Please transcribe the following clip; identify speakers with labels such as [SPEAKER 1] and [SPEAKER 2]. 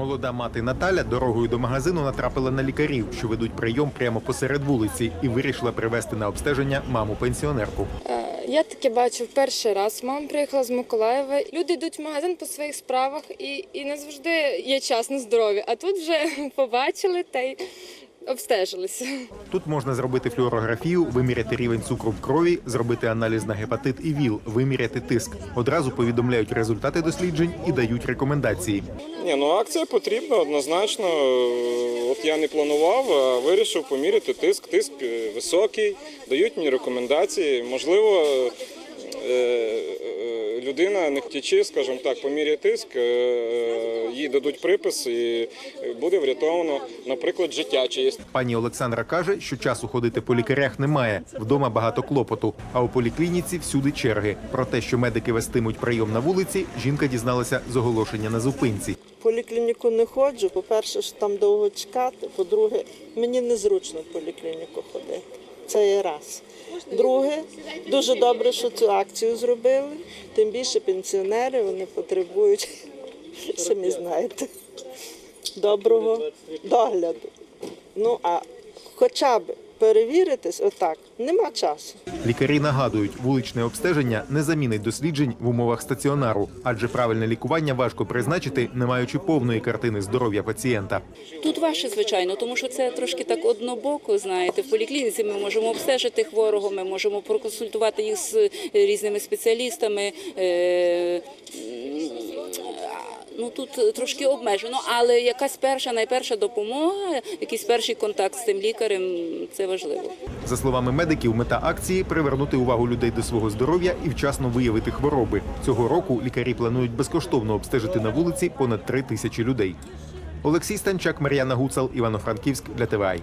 [SPEAKER 1] Молода мати Наталя дорогою до магазину натрапила на лікарів, що ведуть прийом прямо посеред вулиці, і вирішила привезти на обстеження маму пенсіонерку.
[SPEAKER 2] Е, Я таке бачу в перший раз. Мама приїхала з Миколаєва. Люди йдуть в магазин по своїх справах і, і не завжди є час на здоров'я. А тут вже побачили та й обстежилися.
[SPEAKER 1] Тут можна зробити флюорографію, виміряти рівень цукру в крові, зробити аналіз на гепатит і ВІЛ, виміряти тиск. Одразу повідомляють результати досліджень і дають рекомендації.
[SPEAKER 3] Ні, ну акція потрібна однозначно. От я не планував, а вирішив поміряти тиск. Тиск е, високий, дають мені рекомендації. Можливо, е, людина не хотячи, скажімо так, поміряє тиск, е, е, їй дадуть припис і буде врятовано, наприклад, життя чиєсь.
[SPEAKER 1] Пані Олександра каже, що часу ходити по лікарях немає. Вдома багато клопоту. А у поліклініці всюди черги. Про те, що медики вестимуть прийом на вулиці, жінка дізналася з оголошення на зупинці.
[SPEAKER 4] Поліклініку не ходжу. По-перше, що там довго чекати. По-друге, мені незручно в поліклініку ходити. Це є раз. Друге, дуже добре, що цю акцію зробили. Тим більше пенсіонери вони потребують, самі знаєте, доброго догляду. Ну а хоча б перевіритись отак, нема часу.
[SPEAKER 1] Лікарі нагадують, вуличне обстеження не замінить досліджень в умовах стаціонару, адже правильне лікування важко призначити, не маючи повної картини здоров'я пацієнта.
[SPEAKER 5] Тут важче, звичайно, тому що це трошки так однобоко. Знаєте, в поліклініці ми можемо обстежити хворого, ми можемо проконсультувати їх з е, різними спеціалістами. Е, Ну тут трошки обмежено, але якась перша, найперша допомога, якийсь перший контакт з тим лікарем це важливо.
[SPEAKER 1] За словами медиків, мета акції привернути увагу людей до свого здоров'я і вчасно виявити хвороби. Цього року лікарі планують безкоштовно обстежити на вулиці понад три тисячі людей. Олексій Станчак, Мар'яна Гуцал, Івано-Франківськ для ТВАЙ.